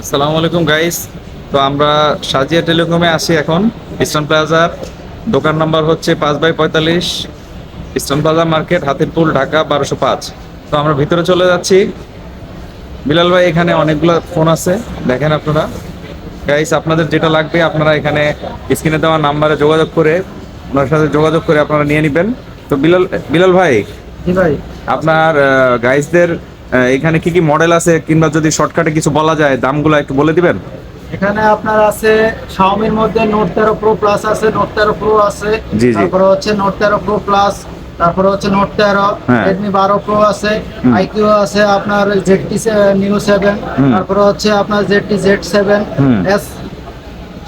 আসসালামু আলাইকুম গাইস তো আমরা সাজিয়া টেলিকমে আছি এখন ইস্টার্ন প্লাজার দোকান নাম্বার হচ্ছে পাঁচ বাই পঁয়তাল্লিশ eastern plaza market Hatirpool Dhaka বারোশো পাঁচ। তো আমরা ভিতরে চলে যাচ্ছি। বিলাল ভাই এখানে অনেকগুলো ফোন আছে দেখেন আপনারা। গাইস আপনাদের যেটা লাগবে আপনারা এখানে স্ক্রিনে দেওয়া নাম্বারে যোগাযোগ করে ওনার সাথে যোগাযোগ করে আপনারা নিয়ে নেবেন। তো বিলাল বিলাল ভাই ভাই। আপনার গাইসদের এখানে কি কি মডেল আছে কিংবা যদি শর্টকাটে কিছু বলা যায় দামগুলো একটু বলে দিবেন এখানে আপনার আছে শাওমির মধ্যে নোট তেরো প্রো প্লাস আছে নোট তেরো প্রো আছে। তারপরে হচ্ছে নোট তেরো প্রো প্লাস তারপরে হচ্ছে নোট তেরো হ্যাঁ। রেডমি বারো প্রো আছে। আইকিউ আছে আপনার জেডটি নিউ সেভেন। তারপরে হচ্ছে আপনার ZT Z seven. S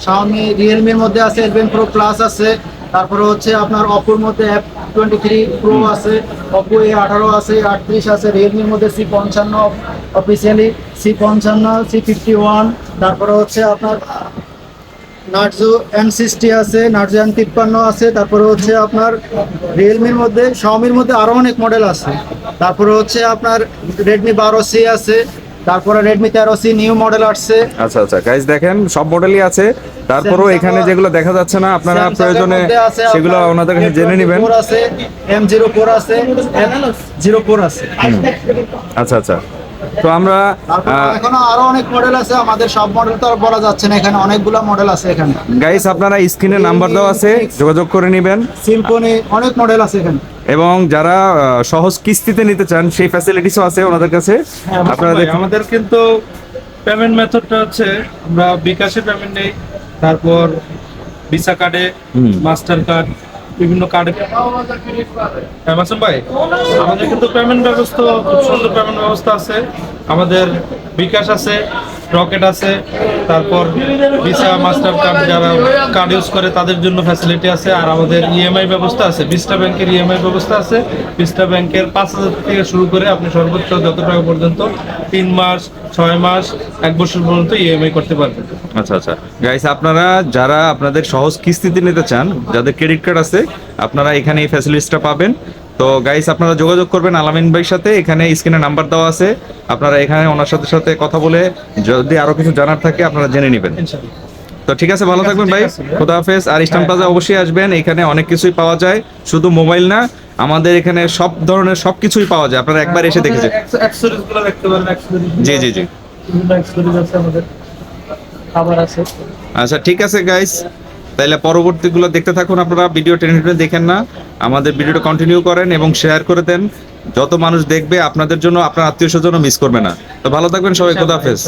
Xiaomi রিয়েলমির মধ্যে আছে এলেভেন প্রো প্লাস আছে তারপরে হচ্ছে আপনার অপোর মধ্যে এফ টোয়েন্টি থ্রি প্রো আছে অপো এ আঠারো আছে আটত্রিশ আছে রিয়েলমির মধ্যে সি পঞ্চান্ন অফিসিয়ালি সি পঞ্চান্ন সি ফিফটি ওয়ান তারপরে হচ্ছে আপনার নার্জো এন সিক্সটি আছে নার্জো এন তিপ্পান্ন আছে তারপরে হচ্ছে আপনার রিয়েলমির মধ্যে শাওমির মধ্যে আরও অনেক মডেল আছে। তারপরে হচ্ছে আপনার রেডমি বারো সি আছে তারপরে তেরো সি নিউ মডেল আসছে। আচ্ছা আচ্ছা। গাইস দেখেন সব মডেলই আছে। তারপরও Samsung এখানে যেগুলো দেখা যাচ্ছে না আপনারা প্রয়োজনে সেগুলো আপনার ওনাদের কাছে জেনে নেবেন। A24 আছে এম জিরো ফোর আছে জিরো ফোর আছে। আচ্ছা আচ্ছা। তো আমরা তারপর এখনও আরও অনেক মডেল আছে আমাদের সব মডেল তো আর বলা যাচ্ছে না এখানে অনেকগুলো মডেল আছে এখানে। গাইস আপনারা স্ক্রিনে নাম্বার দেওয়া আছে যোগাযোগ করে নেবেন। সিম্পনি অনেক মডেল আছে এখানে। এবং যারা সহজ কিস্তিতে নিতে চান সেই ফ্যাসিলিটিসও আছে ওনাদের কাছে। আপনারা দেখুন। আমাদের কিন্তু পেমেন্ট মেথডটা হচ্ছে আমরা বিকাশে পেমেন্ট নেই তারপর ভিসা কার্ডে মাস্টার কার্ড বিভিন্ন কার্ডে অ্যামাজন ভাই আমাদের কিন্তু পেমেন্ট ব্যবস্থা খুব সুন্দর পেমেন্ট ব্যবস্থা আছে। আমাদের বিকাশ আছে রকেট আছে, তারপর ভিসা, মাস্টার কার্ড যারা কার্ড ইউজ করে তাদের জন্য ফ্যাসিলিটি আছে, আর আমাদের ইএমআই ব্যবস্থা আছে বিস্টা ব্যাংকের ইএমআই ব্যবস্থা আছে। বিস্টা ব্যাংকের পাঁচ হাজার থেকে শুরু করে আপনি সর্বোচ্চ যত টাকা পর্যন্ত তিন মাস, ছয় মাস, এক বছর পর্যন্ত ইএমআই করতে পারবেন। আচ্ছা আচ্ছা। গাইস আপনারা যারা আপনাদের সহজ কিস্তিতে নিতে চান, যাদের ক্রেডিট কার্ড আছে, আপনারা এখানে এই ফ্যাসিলিটিসটা পাবেন। তো গাইস আপনারা যোগাযোগ করবেন আলামিন ভাইয়ের সাথে। এখানে স্ক্রিনে নাম্বার দেওয়া আছে। আপনারা এখানে ওনার সাথে সাথে কথা বলে যদি আরও কিছু জানার থাকে আপনারা জেনে নেবেন। তো ঠিক আছে ভালো থাকবেন ভাই। খোদা হাফেজ। আর ইস্টার্ন প্লাজা অবশ্যই আসবেন। এখানে অনেক কিছুই পাওয়া যায়। শুধু মোবাইল না আমাদের এখানে সব ধরনের সব কিছুই পাওয়া যায়। আপনারা একবার এসে অ্যাক্সেসরিজ জি জি জি। খাবার আছে। আচ্ছা ঠিক আছে গাইস তাহলে পরবর্তীগুলো দেখতে থাকুন আপনারা। ভিডিও টেনে টেনে দেখেন না। আমাদের ভিডিওটা কন্টিনিউ করেন এবং শেয়ার করে দেন। যত মানুষ দেখবে আপনাদের জন্য আপনার আত্মীয় স্বজনও মিস করবে না। তো ভালো থাকবেন সবাই খোদাফেজ।